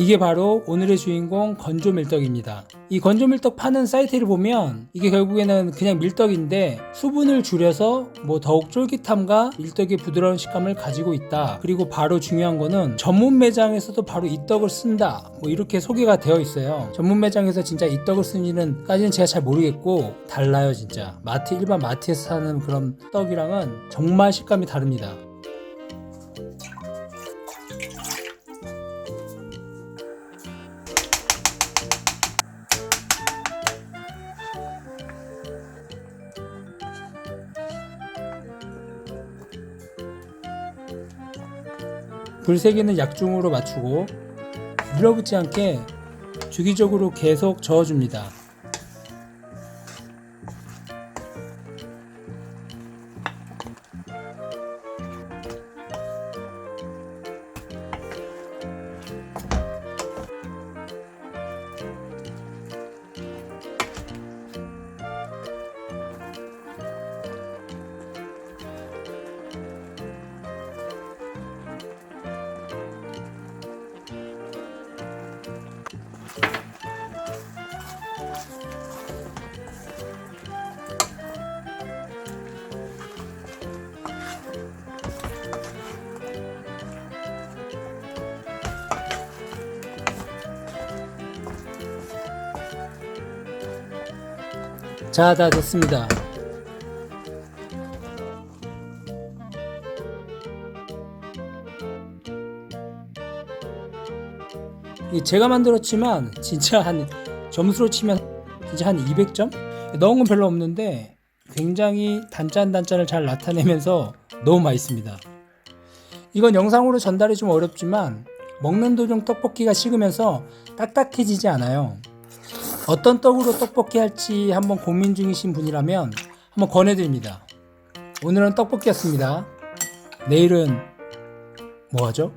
이게 바로 오늘의 주인공 건조 밀떡입니다. 이 건조 밀떡 파는 사이트를 보면 이게 결국에는 그냥 밀떡인데 수분을 줄여서 뭐 더욱 쫄깃함과 밀떡의 부드러운 식감을 가지고 있다. 그리고 바로 중요한 거는 전문 매장에서도 바로 이 떡을 쓴다. 뭐 이렇게 소개가 되어 있어요. 전문 매장에서 진짜 이 떡을 쓰는지는 제가 잘 모르겠고 달라요 진짜. 마트 일반 마트에서 사는 그런 떡이랑은 정말 식감이 다릅니다. 불세기는 약중으로 맞추고 눌러붙지 않게 주기적으로 계속 저어줍니다. 자, 다 됐습니다. 이 제가 만들었지만 진짜 한 점수로 치면 진짜 한 200점? 넣은 건 별로 없는데 굉장히 단짠단짠을 잘 나타내면서 너무 맛있습니다. 이건 영상으로 전달이 좀 어렵지만 먹는 도중 떡볶이가 식으면서 딱딱해지지 않아요. 어떤 떡으로 떡볶이 할지 한번 고민 중이신 분이라면 한번 권해드립니다. 오늘은 떡볶이였습니다. 내일은 뭐 하죠?